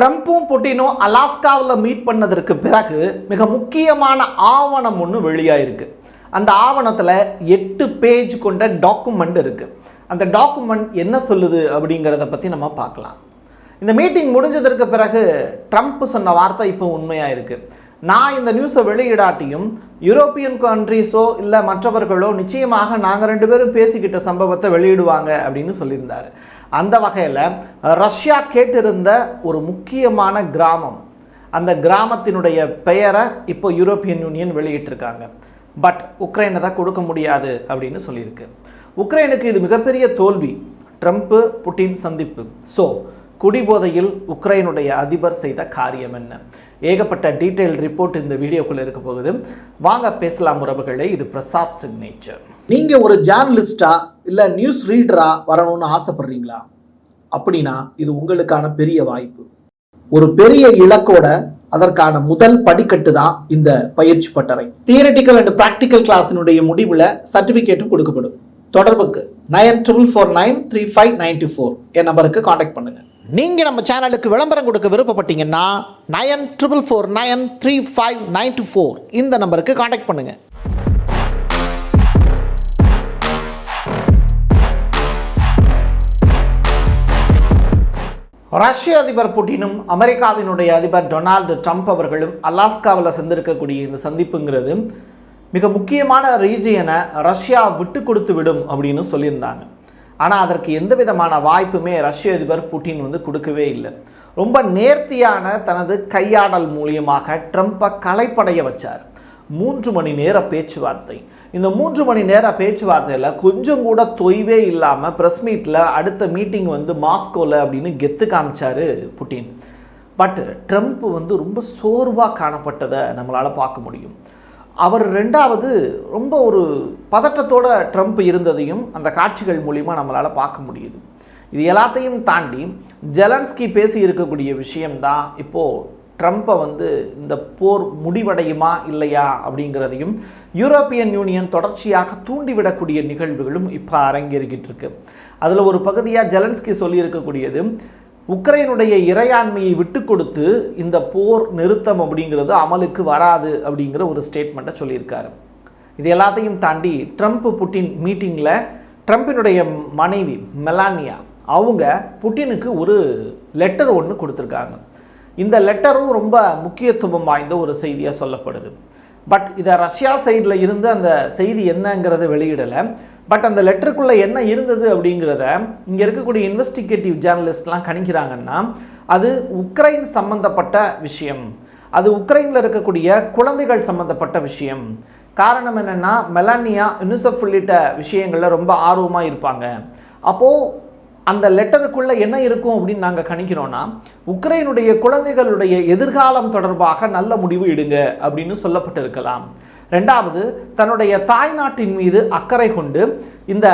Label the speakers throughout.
Speaker 1: ட்ரம்ப்பும் புட்டினும் அலாஸ்காவில் meet பண்ணதற்கு பிறகு மிக முக்கியமான ஆவணம் ஒன்று வெளியாயிருக்கு. அந்த ஆவணத்தில் எட்டு பேஜ் கொண்ட டாக்குமெண்ட் இருக்குது அந்த டாக்குமெண்ட் என்ன சொல்லுது அப்படிங்கிறத பற்றி நம்ம பார்க்கலாம். இந்த மீட்டிங் முடிஞ்சதற்கு பிறகு ட்ரம்ப் சொன்ன வார்த்தை இப்போ உண்மையாக இருக்குது நான் இந்த நியூஸை வெளியிடாட்டியும் யூரோப்பியன் கண்ட்ரீஸோ இல்லை மற்றவர்களோ நிச்சயமாக நாங்கள் ரெண்டு பேரும் பேசிக்கிட்ட சம்பவத்தை வெளியிடுவாங்க அப்படின்னு சொல்லியிருந்தார். அந்த வகையில் ரஷ்யா கேட்டிருந்த ஒரு முக்கியமான கிராமம். அந்த கிராமத்தினுடைய பெயரை இப்போ யூரோப்பியன் யூனியன் வெளியிட்டிருக்காங்க. பட் உக்ரைனை தான் கொடுக்க முடியாது அப்படின்னு சொல்லியிருக்கு. உக்ரைனுக்கு இது மிகப்பெரிய தோல்வி. ட்ரம்ப்பு புட்டின் சந்திப்பு. ஸோ குடிபோதையில் உக்ரைனுடைய அதிபர் செய்த காரியம் என்ன? ஏகப்பட்ட டீட்டெயில் ரிப்போர்ட் இந்த வீடியோக்குள்ளே இருக்க போகுது. வாங்க பேசலாம் உறவுகளே. இது பிரசாத் சிக்னேச்சர்
Speaker 2: நீங்கள் ஒரு ஜேர்னலிஸ்டா இல்லை நியூஸ் ரீடரா வரணும்னு ஆசைப்படுறீங்களா? அப்படின்னா இது உங்களுக்கான பெரிய வாய்ப்பு. ஒரு பெரிய இலக்கோட அதற்கான முதல் படிக்கட்டு தான் இந்த பயிற்சி பட்டறை. தியரட்டிக்கல் அண்ட் ப்ராக்டிக்கல் கிளாஸினுடைய முடிவில் சர்டிஃபிகேட்டும் கொடுக்கப்படும். தொடர்புக்கு nine triple four nine three five ninety four என் நம்பருக்கு காண்டாக்ட் பண்ணுங்கள் நீங்கள் நம்ம சேனலுக்கு விளம்பரம் கொடுக்க விருப்பப்பட்டீங்கன்னா nine triple four nine three five nine two four இந்த நம்பருக்கு காண்டாக்ட் பண்ணுங்கள்
Speaker 1: ரஷ்ய அதிபர் புட்டினும் அமெரிக்காவினுடைய அதிபர் டொனால்டு ட்ரம்ப் அவர்களும் அலாஸ்காவில் சந்திருக்கக்கூடிய இந்த சந்திப்புங்கிறது மிக முக்கியமான ரீஜியனை ரஷ்யா விட்டு கொடுத்து விடும் அப்படின்னு சொல்லியிருந்தாங்க. ஆனால் அதற்கு எந்த விதமான வாய்ப்புமே ரஷ்ய அதிபர் புட்டின் வந்து கொடுக்கவே இல்லை. ரொம்ப நேர்த்தியான தனது கையாடல் மூலியமாக ட்ரம்ப்பை கலைப்படைய வச்சார். மூன்று மணி நேர பேச்சுவார்த்தை. இந்த மூன்று மணி நேர பேச்சுவார்த்தையில் கொஞ்சம் கூட தொய்வே இல்லாமல் ப்ரெஸ் மீட்டில் அடுத்த மீட்டிங் வந்து மாஸ்கோவில் அப்படின்னு கெத்து காமிச்சார் புட்டின். பட் ட்ரம்ப் வந்து ரொம்ப சோர்வாக காணப்பட்டதை நம்மளால் பார்க்க முடியும். அவர் ரெண்டாவது ரொம்ப ஒரு பதட்டத்தோட ட்ரம்ப் இருந்ததையும் அந்த காட்சிகள் மூலிமா நம்மளால் பார்க்க முடியுது. இது எல்லாத்தையும் தாண்டி ஜெலன்ஸ்கி பேசி இருக்கக்கூடிய விஷயம்தான் இப்போது ட்ரம்ப்பை வந்து இந்த போர் முடிவடையுமா இல்லையா அப்படிங்கிறதையும் யூரோப்பியன் யூனியன் தொடர்ச்சியாக தூண்டிவிடக்கூடிய நிகழ்வுகளும் இப்போ அரங்கேறிக்கிட்டு இருக்கு. அதில் ஒரு பகுதியாக ஜெலன்ஸ்கி சொல்லியிருக்கக்கூடியது உக்ரைனுடைய இறையாண்மையை விட்டு கொடுத்து இந்த போர் நிறுத்தம் அப்படிங்கிறது அமலுக்கு வராது அப்படிங்கிற ஒரு ஸ்டேட்மெண்ட்டை சொல்லியிருக்காரு. இது எல்லாத்தையும் தாண்டி ட்ரம்ப் புட்டின் மீட்டிங்கில் ட்ரம்ப்பினுடைய மனைவி மெலானியா அவங்க புட்டினுக்கு ஒரு லெட்டர் ஒன்று கொடுத்துருக்காங்க. இந்த லெட்டரும் ரொம்ப முக்கியத்துவம் வாய்ந்த ஒரு செய்தியாக சொல்லப்படுது. பட் இதை ரஷ்யா சைடில் இருந்து அந்த செய்தி என்னங்கிறத வெளியிடலை. பட் அந்த லெட்டருக்குள்ளே என்ன இருந்தது அப்படிங்கிறத இங்கே இருக்கக்கூடிய இன்வெஸ்டிகேட்டிவ் ஜேர்னலிஸ்ட்லாம் கணிக்கிறாங்கன்னா அது உக்ரைன் சம்மந்தப்பட்ட விஷயம். அது உக்ரைனில் இருக்கக்கூடிய குழந்தைகள் சம்மந்தப்பட்ட விஷயம். காரணம் என்னென்னா மெலானியா யூனிசெஃப் உள்ளிட்ட விஷயங்களில் ரொம்ப ஆர்வமாக இருப்பாங்க. அப்போது அந்த லெட்டருக்குள்ளே என்ன இருக்கும் அப்படின்னு நாங்கள் கணிக்கிறோன்னா உக்ரைனுடைய குழந்தைகளுடைய எதிர்காலம் தொடர்பாக நல்ல முடிவு எடுங்க அப்படின்னு சொல்லப்பட்டிருக்கலாம். ரெண்டாவது தன்னுடைய தாய்நாட்டின் மீது அக்கறை கொண்டு இந்த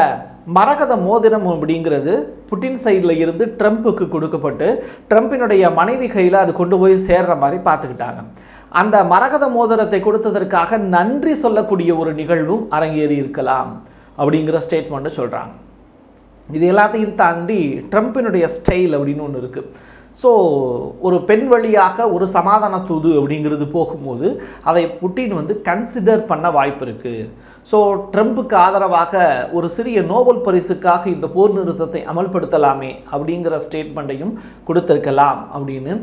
Speaker 1: மரகத மோதிரம் அப்படிங்கிறது புட்டின் சைடில் இருந்து ட்ரம்ப்புக்கு கொடுக்கப்பட்டு ட்ரம்ப்பினுடைய மனைவி கையில் அது கொண்டு போய் சேர்ற மாதிரி பார்த்துக்கிட்டாங்க. அந்த மரகத மோதிரத்தை கொடுத்ததற்காக நன்றி சொல்லக்கூடிய ஒரு நிகழ்வும் அரங்கேறி இருக்கலாம் அப்படிங்கிற ஸ்டேட்மெண்ட்டை சொல்கிறாங்க இது எல்லாத்தையும் தாண்டி ட்ரம்ப்பினுடைய ஸ்டைல் அப்படின்னு ஒன்று இருக்குது ஸோ ஒரு பெண் வழியாக ஒரு சமாதான தூது அப்படிங்கிறது போகும்போது அதை புட்டின் வந்து கன்சிடர் பண்ண வாய்ப்பு இருக்குது ஸோ ட்ரம்ப்புக்கு ஆதரவாக ஒரு சிறிய நோபல் பரிசுக்காக இந்த போர் நிறுத்தத்தை அமல்படுத்தலாமே அப்படிங்கிற ஸ்டேட்மெண்ட்டையும் கொடுத்துருக்கலாம் அப்படின்னு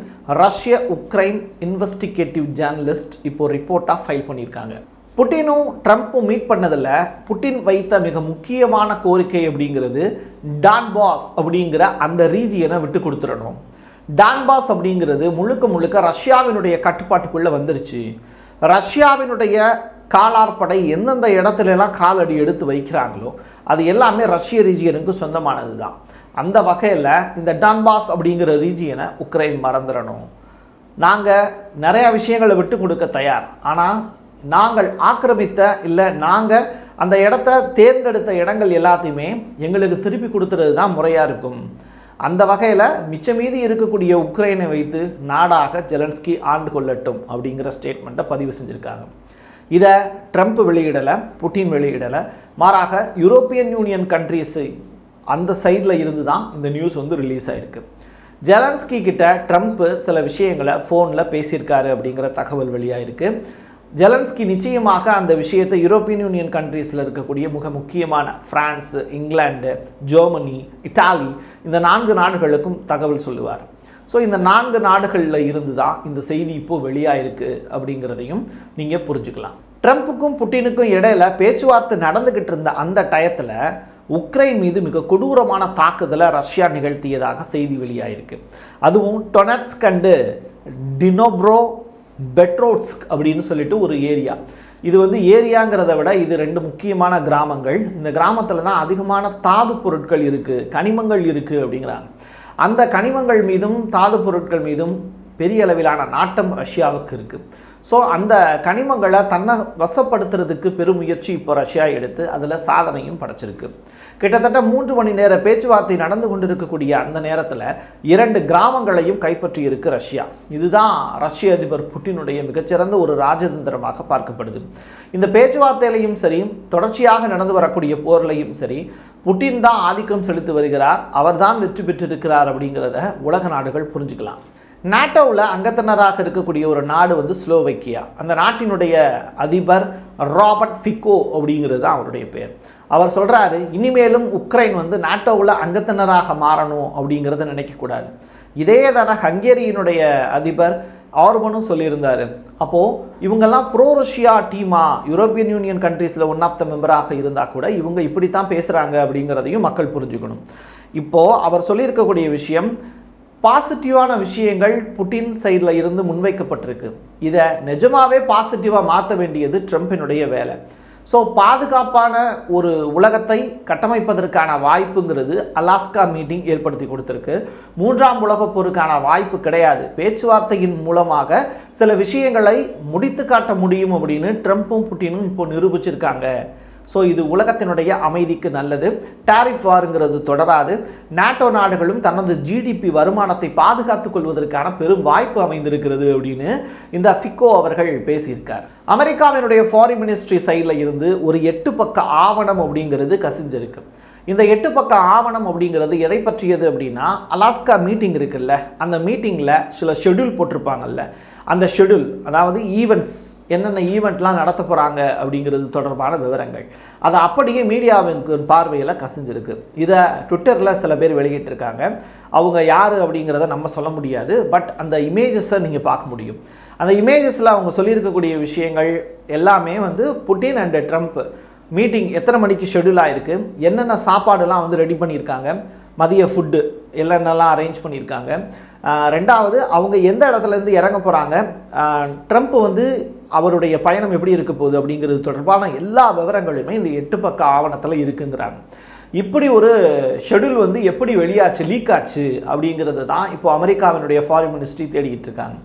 Speaker 1: ரஷ்ய உக்ரைன் இன்வெஸ்டிகேட்டிவ் ஜேர்னலிஸ்ட் இப்போ ரிப்போர்ட்டாக ஃபைல் பண்ணியிருக்காங்க. புட்டினும் ட்ரம்ப்பும் மீட் பண்ணதில் புட்டின் வைத்த மிக முக்கியமான கோரிக்கை அப்படிங்கிறது டான்பாஸ் அப்படிங்கிற அந்த ரீஜியனை விட்டு கொடுத்துடணும். டான்பாஸ் அப்படிங்கிறது முழுக்க முழுக்க ரஷ்யாவினுடைய கட்டுப்பாட்டுக்குள்ளே வந்துருச்சு. ரஷ்யாவினுடைய காலார்படை எந்தெந்த இடத்துலலாம் காலடி எடுத்து வைக்கிறாங்களோ அது எல்லாமே ரஷ்ய ரீஜியனுக்கு சொந்தமானது தான் அந்த வகையில் இந்த டான்பாஸ் அப்படிங்கிற ரீஜியனை உக்ரைன் மறந்துடணும். நாங்கள் நிறையா விஷயங்களை விட்டு கொடுக்க தயார். ஆனால் நாங்கள் ஆக்கிரமித்த இல்லை நாங்கள் அந்த இடத்த தேர்ந்தெடுத்த இடங்கள் எல்லாத்தையுமே எங்களுக்கு திருப்பி கொடுத்துறது தான் முறையாக இருக்கும். அந்த வகையில் மிச்ச மீதி இருக்கக்கூடிய உக்ரைனை வைத்து நாடாக ஜெலன்ஸ்கி ஆண்டு கொள்ளட்டும் அப்படிங்கிற ஸ்டேட்மெண்ட்டை பதிவு செஞ்சுருக்காங்க. இதை ட்ரம்ப் வெளியிடலை புட்டின் வெளியிடலை. மாறாக யூரோப்பியன் யூனியன் கண்ட்ரீஸு அந்த சைடில் இருந்து தான் இந்த நியூஸ் வந்து ரிலீஸ் ஆகிருக்கு ஜெலன்ஸ்கி கிட்ட ட்ரம்ப் சில விஷயங்களை ஃபோனில் பேசியிருக்காரு அப்படிங்கிற தகவல் வெளியாயிருக்கு. ஜெலன்ஸ்கி நிச்சயமாக அந்த விஷயத்தை யூரோப்பியன் யூனியன் கண்ட்ரீஸில் இருக்கக்கூடிய மிக முக்கியமான ஃப்ரான்ஸு இங்கிலாந்து ஜெர்மனி இட்டாலி இந்த நான்கு நாடுகளுக்கும் தகவல் சொல்லுவார். ஸோ இந்த நான்கு நாடுகளில் இருந்து தான் இந்த செய்தி இப்போது வெளியாயிருக்கு அப்படிங்கிறதையும் நீங்கள் புரிஞ்சுக்கலாம். ட்ரம்ப்புக்கும் புட்டினுக்கும் இடையில பேச்சுவார்த்தை நடந்துக்கிட்டு இருந்த அந்த டயத்தில் உக்ரைன் மீது மிக கொடூரமான தாக்குதலை ரஷ்யா நிகழ்த்தியதாக செய்தி வெளியாயிருக்கு. அதுவும் டொனட்ஸ்க் அண்டு டினோப்ரோ பெட்ரோட்ஸ்க் அப்படின்னு சொல்லிட்டு ஒரு ஏரியா இது வந்து ஏரியாங்கிறத விட இது ரெண்டு முக்கியமான கிராமங்கள். இந்த கிராமத்தில் தான் அதிகமான தாது பொருட்கள் இருக்குது கனிமங்கள் இருக்குது அப்படிங்கிறாங்க. அந்த கனிமங்கள் மீதும் தாது பொருட்கள் மீதும் பெரிய அளவிலான நாட்டம் ரஷ்யாவுக்கு இருக்குது ஸோ அந்த கனிமங்களை தன்னை வசப்படுத்துறதுக்கு பெரும் முயற்சி இப்போ ரஷ்யா எடுத்து அதில் சாதனையும் படைச்சிருக்கு. கிட்டத்தட்ட மூன்று மணி நேர பேச்சுவார்த்தை நடந்து கொண்டிருக்கக்கூடிய அந்த நேரத்தில் இரண்டு கிராமங்களையும் கைப்பற்றி இருக்கு ரஷ்யா. இதுதான் ரஷ்ய அதிபர் புட்டினுடைய மிகச்சிறந்த ஒரு ராஜதந்திரமாக பார்க்கப்படுது. இந்த பேச்சுவார்த்தையிலையும் சரி தொடர்ச்சியாக நடந்து வரக்கூடிய போர்லையும் சரி புட்டின் தான் ஆதிக்கம் செலுத்தி வருகிறார் அவர்தான் வெற்றி பெற்றிருக்கிறார் அப்படிங்கிறத உலக நாடுகள் புரிஞ்சுக்கலாம். நாட்டோவில் அங்கத்தினராக இருக்கக்கூடிய ஒரு நாடு வந்து ஸ்லோவைக்கியா. அந்த நாட்டினுடைய அதிபர் ராபர்ட் ஃபிக்கோ அப்படிங்கிறது தான் அவருடைய பேர். அவர் சொல்கிறாரு இனிமேலும் உக்ரைன் வந்து நாட்டோவில் அங்கத்தினராக மாறணும் அப்படிங்கிறத நினைக்கக்கூடாது. இதே தானே ஹங்கேரியினுடைய அதிபர் ஆர்பனும் சொல்லியிருந்தார். அப்போது இவங்கெல்லாம் ப்ரோ ரஷ்யா டீமா யூரோப்பியன் யூனியன் கண்ட்ரீஸில் ஒன் ஆஃப் த மெம்பராக இருந்தால் கூட இவங்க இப்படி தான் பேசுகிறாங்க அப்படிங்கிறதையும் மக்கள் புரிஞ்சுக்கணும். இப்போது அவர் சொல்லியிருக்கக்கூடிய விஷயம் பாசிட்டிவான விஷயங்கள் புட்டின் சைடில் இருந்து முன்வைக்கப்பட்டிருக்கு. இதை நிஜமாவே பாசிட்டிவாக மாற்ற வேண்டியது ட்ரம்ப்பினுடைய வேலை. ஸோ பாதுகாப்பான ஒரு உலகத்தை கட்டமைப்பதற்கான வாய்ப்புங்கிறது அலாஸ்கா மீட்டிங் ஏற்படுத்தி கொடுத்துருக்கு. மூன்றாம் உலகப் போருக்கான வாய்ப்பு கிடையாது. பேச்சுவார்த்தையின் மூலமாக சில விஷயங்களை முடித்து காட்ட முடியும் அப்படின்னு ட்ரம்ப்பும் புட்டினும் இப்போ நிரூபிச்சிருக்காங்க. ஸோ இது உலகத்தினுடைய அமைதிக்கு நல்லது. டாரிஃப் வாருங்கிறது தொடராது. நாட்டோ நாடுகளும் தனது ஜிடிபி வருமானத்தை பாதுகாத்துக் கொள்வதற்கான பெரும் வாய்ப்பு அமைந்திருக்கிறது அப்படின்னு இந்த ஃபிக்கோ அவர்கள் பேசியிருக்கார். அமெரிக்காவினுடைய ஃபாரின் மினிஸ்ட்ரி சைடில் இருந்து ஒரு எட்டு பக்க ஆவணம் அப்படிங்கிறது கசிஞ்சிருக்கு. இந்த எட்டு பக்க ஆவணம் அப்படிங்கிறது எதை பற்றியது அப்படின்னா அலாஸ்கா மீட்டிங் இருக்குல்ல அந்த மீட்டிங்கில் சில ஷெட்யூல் போட்டிருப்பாங்கல்ல. அந்த ஷெட்யூல் அதாவது ஈவெண்ட்ஸ் என்னென்ன ஈவெண்ட்லாம் நடத்த போகிறாங்க அப்படிங்கிறது தொடர்பான விவரங்கள். அதை அப்படியே மீடியாவிற்கு பார்வையில் கசிஞ்சிருக்கு. இதை ட்விட்டரில் சில பேர் வெளியிட்டிருக்காங்க. அவங்க யார் அப்படிங்கிறத நம்ம சொல்ல முடியாது. பட் அந்த இமேஜஸை நீங்கள் பார்க்க முடியும். அந்த இமேஜஸில் அவங்க சொல்லியிருக்கக்கூடிய விஷயங்கள் எல்லாமே வந்து புட்டின் அண்ட் ட்ரம்ப் மீட்டிங் எத்தனை மணிக்கு ஷெடியூல் ஆகிருக்கு என்னென்ன சாப்பாடுலாம் வந்து ரெடி பண்ணியிருக்காங்க? மதிய ஃபுட்டு என்னென்னலாம் அரேஞ்ச் பண்ணியிருக்காங்க. ரெண்டாவது அவங்க எந்த இடத்துலேருந்து இறங்க போகிறாங்க ட்ரம்ப் வந்து அவருடைய பயணம் எப்படி இருக்க போகுது அப்படிங்கிறது தொடர்பான எல்லா விவரங்களுமே இந்த எட்டு பக்க ஆவணத்தில் இருக்குங்கிறாங்க. இப்படி ஒரு ஷெட்யூல் வந்து எப்படி வெளியாச்சு லீக் ஆச்சு அப்படிங்கிறது தான் இப்போ அமெரிக்காவினுடைய ஃபாரின் மினிஸ்ட்ரி தேடிக்கிட்டு இருக்காங்க.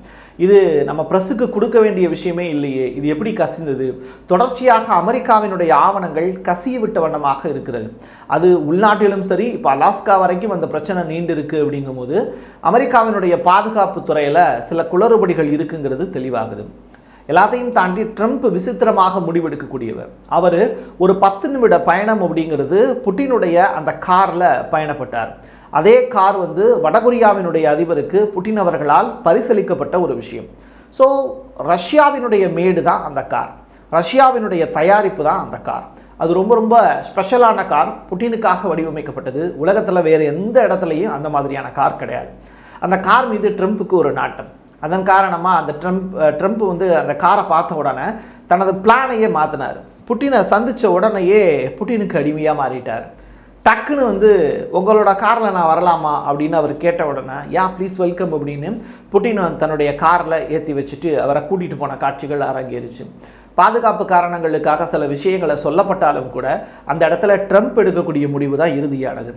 Speaker 1: இது நம்ம ப்ரெஸ்ஸுக்கு கொடுக்க வேண்டிய விஷயமே இல்லையே. இது எப்படி கசிந்தது? தொடர்ச்சியாக அமெரிக்காவினுடைய ஆவணங்கள் கசிய விட்ட வண்ணமாக இருக்கிறது. அது உள்நாட்டிலும் சரி இப்போ அலாஸ்கா வரைக்கும் அந்த பிரச்சனை நீண்டு இருக்கு அப்படிங்கும்போது அமெரிக்காவினுடைய பாதுகாப்பு துறையில் சில குளறுபடிகள் இருக்குங்கிறது தெளிவாகுது. எல்லாத்தையும் தாண்டி ட்ரம்ப் விசித்திரமாக முடிவெடுக்கக்கூடியவர். அவர் ஒரு பத்து நிமிட பயணம் அப்படிங்கிறது புட்டினுடைய அந்த காரில் பயணப்பட்டார். அதே கார் வந்து வடகொரியாவினுடைய அதிபருக்கு புட்டின் அவர்களால் பரிசளிக்கப்பட்ட ஒரு விஷயம். ஸோ ரஷ்யாவினுடைய மேடு தான் அந்த கார். ரஷ்யாவினுடைய தயாரிப்பு தான் அந்த கார். அது ரொம்ப ரொம்ப ஸ்பெஷலான கார். புட்டினுக்காக வடிவமைக்கப்பட்டது. உலகத்தில் வேறு எந்த இடத்துலையும் அந்த மாதிரியான கார் கிடையாது. அந்த கார் மீது ட்ரம்ப்புக்கு ஒரு நாட்டம். அதன் காரணமாக அந்த ட்ரம்ப் ட்ரம்ப் வந்து அந்த காரை பார்த்த உடனே தனது பிளானையே மாற்றினார் புட்டினை சந்தித்த உடனேயே புட்டினுக்கு அடிமையாக மாறிட்டார். டக்குன்னு வந்து உங்களோட காரில் நான் வரலாமா அப்படின்னு அவர் கேட்ட உடனே யா ப்ளீஸ் வெல்கம் அப்படின்னு புட்டின் வந்து தன்னுடைய காரில் ஏற்றி வச்சுட்டு அவரை கூட்டிகிட்டு போன காட்சிகள் அரங்கேறிச்சு. பாதுகாப்பு காரணங்களுக்காக சில விஷயங்களை சொல்லப்பட்டாலும் கூட அந்த இடத்துல ட்ரம்ப் எடுக்கக்கூடிய முடிவு தான் இறுதியானது.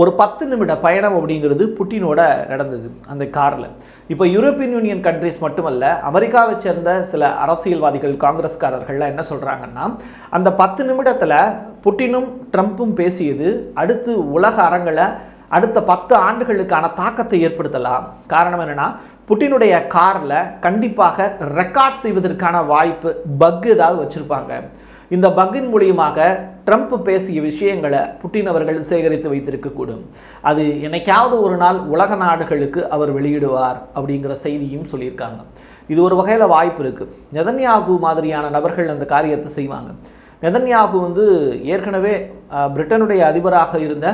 Speaker 1: ஒரு பத்து நிமிட பயணம் அப்படிங்கிறது புட்டினோட நடந்தது அந்த காரில். இப்போ யூரோப்பியன் யூனியன் கண்ட்ரிஸ் மட்டுமல்ல அமெரிக்காவை சேர்ந்த சில அரசியல்வாதிகள் காங்கிரஸ்காரர்கள்லாம் என்ன சொல்கிறாங்கன்னா அந்த பத்து நிமிடத்தில் புட்டினும் ட்ரம்ப்பும் பேசியது அடுத்து உலக அரங்கில் அடுத்த பத்து ஆண்டுகளுக்கான தாக்கத்தை ஏற்படுத்தலாம். காரணம் என்னன்னா புட்டினுடைய காரில் கண்டிப்பாக ரெக்கார்ட் செய்வதற்கான வாய்ப்பு பக் ஏதாவது வச்சுருப்பாங்க. இந்த பக்கின் மூலியமாக ட்ரம்ப் பேசிய விஷயங்களை புட்டின் அவர்கள் சேகரித்து வைத்திருக்கக்கூடும். அது என்னைக்காவது ஒரு நாள் உலக நாடுகளுக்கு அவர் வெளியிடுவார் அப்படிங்கிற செய்தியும் சொல்லியிருக்காங்க. இது ஒரு வகையில் வாய்ப்பு இருக்குது நெதன்யாகு மாதிரியான நபர்கள் அந்த காரியத்தை செய்வாங்க. நெதன்யாகு வந்து ஏற்கனவே பிரிட்டனுடைய அதிபராக இருந்த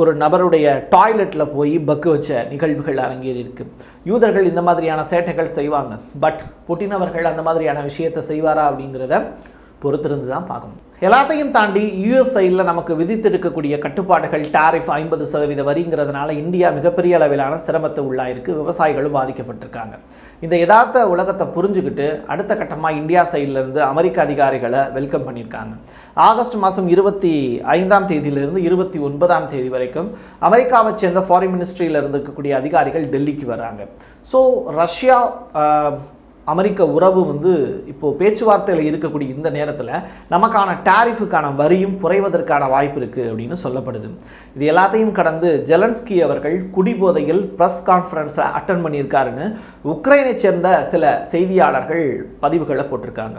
Speaker 1: ஒரு நபருடைய டாய்லெட்டில் போய் பக்கு வச்ச நிகழ்வுகள் அரங்கேறி இருக்கு. யூதர்கள் இந்த மாதிரியான சேட்டைகள் செய்வாங்க. பட் புட்டின் அவர்கள் அந்த மாதிரியான விஷயத்தை செய்வாரா அப்படிங்கிறத பொறுத்திருந்து தான் பார்க்கணும். எல்லாத்தையும் தாண்டி யூஎஸ் சைடில் நமக்கு விதித்திருக்கக்கூடிய கட்டுப்பாடுகள் டாரிஃப் ஐம்பது சதவீத வரிங்கிறதுனால இந்தியா மிகப்பெரிய அளவிலான சிரமத்தை உள்ளாயிருக்கு. விவசாயிகளும் பாதிக்கப்பட்டிருக்காங்க. இந்த யதார்த்த உலகத்தை புரிஞ்சுக்கிட்டு அடுத்த கட்டமாக இந்தியா சைட்லேருந்து அமெரிக்க அதிகாரிகளை வெல்கம் பண்ணியிருக்காங்க. ஆகஸ்ட் மாதம் இருபத்தி ஐந்தாம் தேதியிலிருந்து இருபத்தி ஒன்பதாம் தேதி வரைக்கும் அமெரிக்காவை சேர்ந்த ஃபாரின் மினிஸ்ட்ரியில் இருந்து இருக்கக்கூடிய அதிகாரிகள் டெல்லிக்கு வராங்க. ஸோ ரஷ்யா அமெரிக்க உறவு வந்து இப்போது பேச்சுவார்த்தையில் இருக்கக்கூடிய இந்த நேரத்தில் நமக்கான டாரிஃபுக்கான வரியும் குறைவதற்கான வாய்ப்பு இருக்குது அப்படின்னு சொல்லப்படுது. இது எல்லாத்தையும் கடந்து ஜெலன்ஸ்கி அவர்கள் குடிபோதையில் ப்ரெஸ் கான்ஃபரன்ஸை அட்டன் பண்ணியிருக்காருன்னு உக்ரைனை சேர்ந்த சில செய்தியாளர்கள் பதிவுகளை போட்டிருக்காங்க.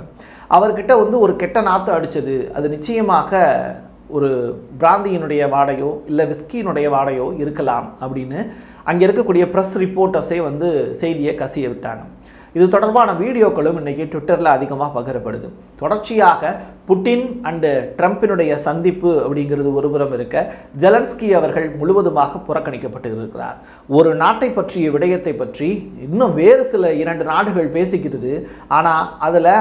Speaker 1: அவர்கிட்ட வந்து ஒரு கெட்ட நாத்து அடித்தது அது நிச்சயமாக ஒரு பிராந்தியினுடைய வாடையோ இல்லை விஸ்கியினுடைய வாடையோ இருக்கலாம் அப்படின்னு அங்கே இருக்கக்கூடிய ப்ரெஸ் ரிப்போர்ட்டர்ஸே வந்து செய்தியை கசிய விட்டாங்க. இது தொடர்பான வீடியோக்களும் இன்றைக்கி ட்விட்டரில் அதிகமாக பகிரப்படுது. தொடர்ச்சியாக புட்டின் அண்டு ட்ரம்பினுடைய சந்திப்பு அப்படிங்கிறது ஒருபுறம் இருக்க ஜெலன்ஸ்கி அவர்கள் முழுவதுமாக புறக்கணிக்கப்பட்டு இருக்கிறார் ஒரு நாட்டை பற்றிய விடயத்தை பற்றி இன்னும் வேறு சில இரண்டு நாடுகள் பேசிக்கிறது. ஆனால் அதில்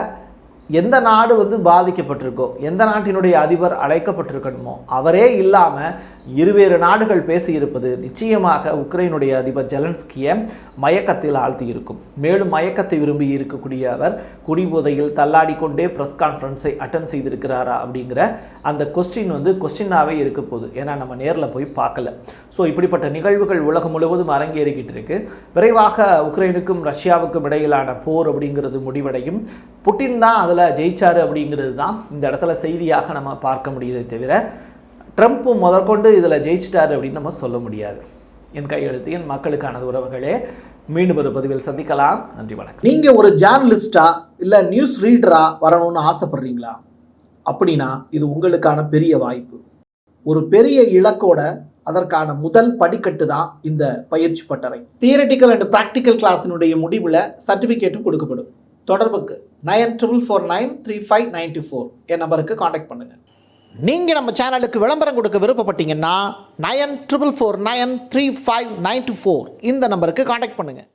Speaker 1: எந்த நாடு வந்து பாதிக்கப்பட்டிருக்கோ எந்த நாட்டினுடைய அதிபர் அழைக்கப்பட்டிருக்கணுமோ அவரே இல்லாமல் இருவேறு நாடுகள் பேசியிருப்பது நிச்சயமாக உக்ரைனுடைய அதிபர் ஜெலன்ஸ்கியை மயக்கத்தில் ஆழ்த்தியிருக்கும். மேலும் மயக்கத்தை விரும்பி இருக்கக்கூடிய அவர் குடிபோதையில் தள்ளாடி கொண்டே ப்ரெஸ் கான்ஃபரன்ஸை அட்டன் செய்திருக்கிறாரா அப்படிங்கிற அந்த கொஸ்டின் வந்து கொஸ்டினாகவே இருக்க போகுது ஏன்னா நம்ம நேரில் போய் பார்க்கல. ஸோ இப்படிப்பட்ட நிகழ்வுகள் உலகம் முழுவதும் அரங்கேறிக்கிட்டு இருக்கு விரைவாக உக்ரைனுக்கும் ரஷ்யாவுக்கும் இடையிலான போர் அப்படிங்கிறது முடிவடையும். புட்டின் தான் அதில் ஜெயிச்சாரு அப்படிங்கிறது தான் இந்த இடத்துல செய்தியாக நம்ம பார்க்க முடியுதே தவிர ட்ரம்ப் முதற்கொண்டு இதில் ஜெயிச்சிட்டாரு அப்படின்னு நம்ம சொல்ல முடியாது. என் கையெழுத்து என் மக்களுக்கானது உறவுகளே மீண்டும் ஒரு பதிவில் சந்திக்கலாம். நன்றி வணக்கம்.
Speaker 2: நீங்கள் ஒரு ஜேர்னலிஸ்டா இல்லை நியூஸ் ரீடரா வரணும்னு ஆசைப்படுறீங்களா? அப்படின்னா இது உங்களுக்கான பெரிய வாய்ப்பு. ஒரு பெரிய இலக்கோட அதற்கான முதல் படிக்கட்டு தான் இந்த பயிற்சி பட்டறை. தியரட்டிக்கல் அண்ட் ப்ராக்டிக்கல் கிளாஸினுடைய முடிவில் சர்டிஃபிகேட்டும் கொடுக்கப்படும். தொடர்புக்கு nine triple four nine three five ninety four என் நம்பருக்கு காண்டாக்ட் பண்ணுங்கள் நீங்கள் நம்ம சேனலுக்கு விளம்பரம் கொடுக்க விருப்பப்பட்டீங்கன்னா nine triple four nine three five nine four இந்த நம்பருக்கு காண்டாக்ட் பண்ணுங்கள்